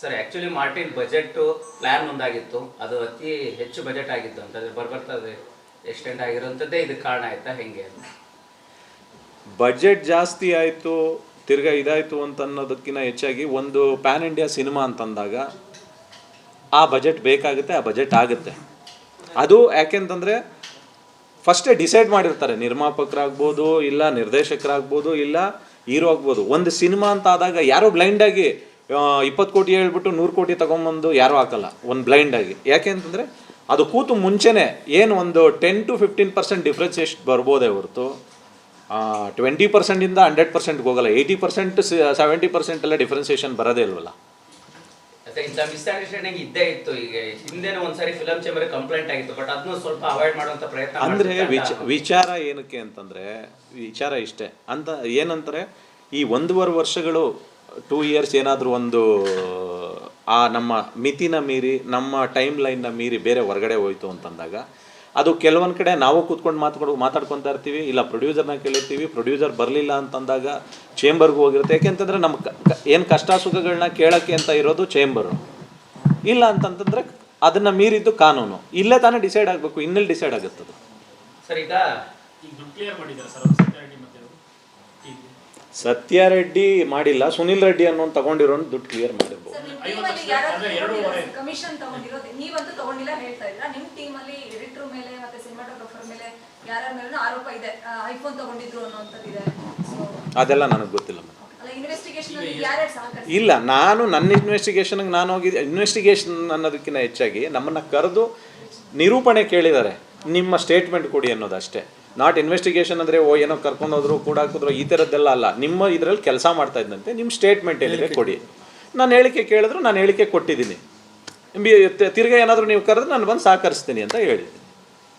Sir actually Martin budget plan ಒಂದಾಗಿತ್ತು. ಅದು ಅತಿ ಹೆಚ್ಚು ಬಜೆಟ್ ಆಗಿತ್ತು ಅಂತಂದರೆ ಬರ್ಬರ್ತದೆ ಎಕ್ಸ್ಟೆಂಡ್ ಆಗಿರೋಂಥದ್ದೇ ಇದಕ್ಕೆ ಕಾರಣ ಆಯ್ತಾ, ಹೆಂಗೆ ಬಜೆಟ್ ಜಾಸ್ತಿ ಆಯಿತು, ತಿರ್ಗಾ ಇದಾಯಿತು ಅಂತ ಅನ್ನೋದಕ್ಕಿಂತ ಹೆಚ್ಚಾಗಿ ಒಂದು ಪ್ಯಾನ್ ಇಂಡಿಯಾ ಸಿನಿಮಾ ಅಂತಂದಾಗ ಆ ಬಜೆಟ್ ಬೇಕಾಗುತ್ತೆ, ಆ ಬಜೆಟ್ ಆಗುತ್ತೆ. ಅದು ಯಾಕೆಂತಂದರೆ ಫಸ್ಟೇ ಡಿಸೈಡ್ ಮಾಡಿರ್ತಾರೆ. ನಿರ್ಮಾಪಕರಾಗ್ಬೋದು, ಇಲ್ಲ ನಿರ್ದೇಶಕರಾಗ್ಬೋದು, ಇಲ್ಲ ಹೀರೋ ಆಗ್ಬೋದು. ಒಂದು ಸಿನಿಮಾ ಅಂತ ಆದಾಗ ಯಾರೋ ಬ್ಲೈಂಡಾಗಿ ಇಪ್ಪತ್ತು ಕೋಟಿ ಹೇಳ್ಬಿಟ್ಟು ನೂರು ಕೋಟಿ ತೊಗೊಂಬಂದು ಯಾರು ಹಾಕಲ್ಲ ಒಂದು ಬ್ಲೈಂಡಾಗಿ ಯಾಕೆ ಅಂತಂದರೆ ಅದು ಕೂತು ಮುಂಚೆನೇ ಏನು ಒಂದು ten to fifteen percent difference ಎಷ್ಟು ಬರ್ಬೋದೇ ಹೊರತು ಟ್ವೆಂಟಿ ಪರ್ಸೆಂಟಿಂದ ಹಂಡ್ರೆಡ್ ಪರ್ಸೆಂಟ್ಗೆ ಹೋಗಲ್ಲ ಏಯ್ಟಿ ಪರ್ಸೆಂಟ್ ಸೆವೆಂಟಿ ಪರ್ಸೆಂಟ್ ಎಲ್ಲ ಡಿಫ್ರೆನ್ಸಿಯೇಷನ್ ಬರೋದೇ ಇಲ್ವಲ್ಲ? ಇಂಥ ಮಿಸ್ಅಂಡರ್ಸ್ಟ್ಯಾಂಡಿಂಗ್ ಇದ್ದೇ ಇತ್ತು ಈಗ ಹಿಂದೆನೂ ಒಂದ್ಸಾರಿ ಫಿಲಮ್ ಚೇಂಬರ್ ಕಂಪ್ಲೇಂಟ್ ಆಗಿತ್ತು ಬಟ್ ಅದನ್ನು ಸ್ವಲ್ಪ ಅವಾಯ್ಡ್ ಮಾಡುವಂತ ಪ್ರಯತ್ನ ಅಂದರೆ ವಿಚ ವಿಚಾರ ಏನಕ್ಕೆ ಅಂತಂದರೆ ವಿಚಾರ ಇಷ್ಟೇ. ಅಂತ ಏನಂತಾರೆ ಈ ಒಂದೂವರೆ ವರ್ಷಗಳು ಟೂ ಇಯರ್ಸ್ ಏನಾದರೂ ಒಂದು, ಆ ನಮ್ಮ ಮಿತಿನ ಮೀರಿ, ನಮ್ಮ ಟೈಮ್ ಲೈನ್ನ ಮೀರಿ ಬೇರೆ ಹೊರಗಡೆ ಹೋಯ್ತು ಅಂತಂದಾಗ, ಅದು ಕೆಲವೊಂದು ಕಡೆ ನಾವು ಕೂತ್ಕೊಂಡು ಮಾತಾಡ್ಕೊಂಡು ಮಾತಾಡ್ಕೊತಾ ಇರ್ತೀವಿ, ಇಲ್ಲ ಪ್ರೊಡ್ಯೂಸರ್ನ ಕೇಳಿರ್ತೀವಿ ಪ್ರೊಡ್ಯೂಸರ್ ಬರಲಿಲ್ಲ ಅಂತಂದಾಗ ಚೇಂಬರ್ಗೆ ಹೋಗಿರುತ್ತೆ. ಯಾಕೆಂತಂದರೆ ನಮ್ಮ ಏನು ಕಷ್ಟ ಸುಖಗಳನ್ನ ಕೇಳೋಕ್ಕೆ ಅಂತ ಇರೋದು ಚೇಂಬರು ಇಲ್ಲ ಅಂತಂತಂದರೆ ಅದನ್ನು ಮೀರಿದ್ದು ಕಾನೂನು. ಇಲ್ಲೇ ತಾನೇ ಡಿಸೈಡ್ ಆಗಬೇಕು ಇನ್ನೆಲ್ಲಿ ಡಿಸೈಡ್ ಆಗುತ್ತೆ ಅದು ಸರ್, ಈಗ ಈಗ ಕ್ಲಿಯರ್ ಮಾಡಿದ್ದಾರೆ ಸರ್ ಸತ್ಯರೆಡ್ಡಿ ಮಾಡಿಲ್ಲ ಸುನಿಲ್ ರೆಡ್ಡಿ ಅನ್ನೋ ತಗೊಂಡಿರೋ ದುಡ್ಡು ಕ್ಲಿಯರ್ ಮಾಡಿರ್ಬೋದು. ಸರ್, ನಿಮ್ ಐವತ್ತು ಟೀಮಲ್ಲಿ ಲಕ್ಷ, ಯಾರಾದ್ರೂ ಅದೇ ಎರಡೂವರೆ. ತಗೊಂಡಿರೋದು, ಕಮಿಷನ್ ತಗೊಂಡಿರೋದು ನೀವಂತೂ ತಗೊಂಡಿಲ್ಲ ಹೇಳ್ತಾ ಇದ್ರ ನಿಮ್ ಟೀಮ್ ಅಲ್ಲಿ ಎಡಿಟರ್ ಮೇಲೆ ಮತ್ತೆ ಸಿನಿಮಾಟೋಗ್ರಫರ್ ಮೇಲೆ ಯಾರ್ಯಾರ ಮೇಲೂ ಆರೋಪ ಇದೆ ಐಫೋನ್ ತಗೊಂಡಿದ್ರು ಅನ್ನೋಂಥದ್ದಿದೆ ಸೊ ಅದೆಲ್ಲ ನನಗೆ ಗೊತ್ತಿಲ್ಲ ಇನ್ವೆಸ್ಟಿಗೇಷನ್ ಇಲ್ಲ ನಾನು ನನ್ನ ಇನ್ವೆಸ್ಟಿಗೇಷನ್ಗೆ ನಾನು ಹೋಗಿ ಇನ್ವೆಸ್ಟಿಗೇಷನ್ ಅನ್ನೋದಕ್ಕಿಂತ ಹೆಚ್ಚಾಗಿ ನಮ್ಮನ್ನು ಕರೆದು ನಿರೂಪಣೆ ಕೇಳಿದ್ದಾರೆ. ನಿಮ್ಮ ಸ್ಟೇಟ್ಮೆಂಟ್ ಕೊಡಿ ಅನ್ನೋದು ಅಷ್ಟೇ ನಾಟ್ ಇನ್ವೆಸ್ಟಿಗೇಷನ್ ಅಂದರೆ ಓ ಏನೋ ಕರ್ಕೊಂಡೋದ್ರು ಕೂಡ ಹಾಕಿದ್ರು ಈ ಥರದ್ದೆಲ್ಲ ಅಲ್ಲ. ನಿಮ್ಮ ಇದರಲ್ಲಿ ಕೆಲಸ ಮಾಡ್ತಾ ಇದ್ದಂತೆ ನಿಮ್ಮ ಸ್ಟೇಟ್ಮೆಂಟ್ ಏನಿದೆ ಕೊಡಿ. ನಾನು ಹೇಳಿಕೆ ಕೇಳಿದ್ರು ನಾನು ಹೇಳಿಕೆ ಕೊಟ್ಟಿದ್ದೀನಿ. ಬಿ- ತಿರ್ಗಾ ಏನಾದರೂ ನೀವು ಕರೆದ್ರೆ ನಾನು ಬಂದು ಸಹಕರಿಸ್ತೀನಿ ಅಂತ ಹೇಳಿದ್ದೀನಿ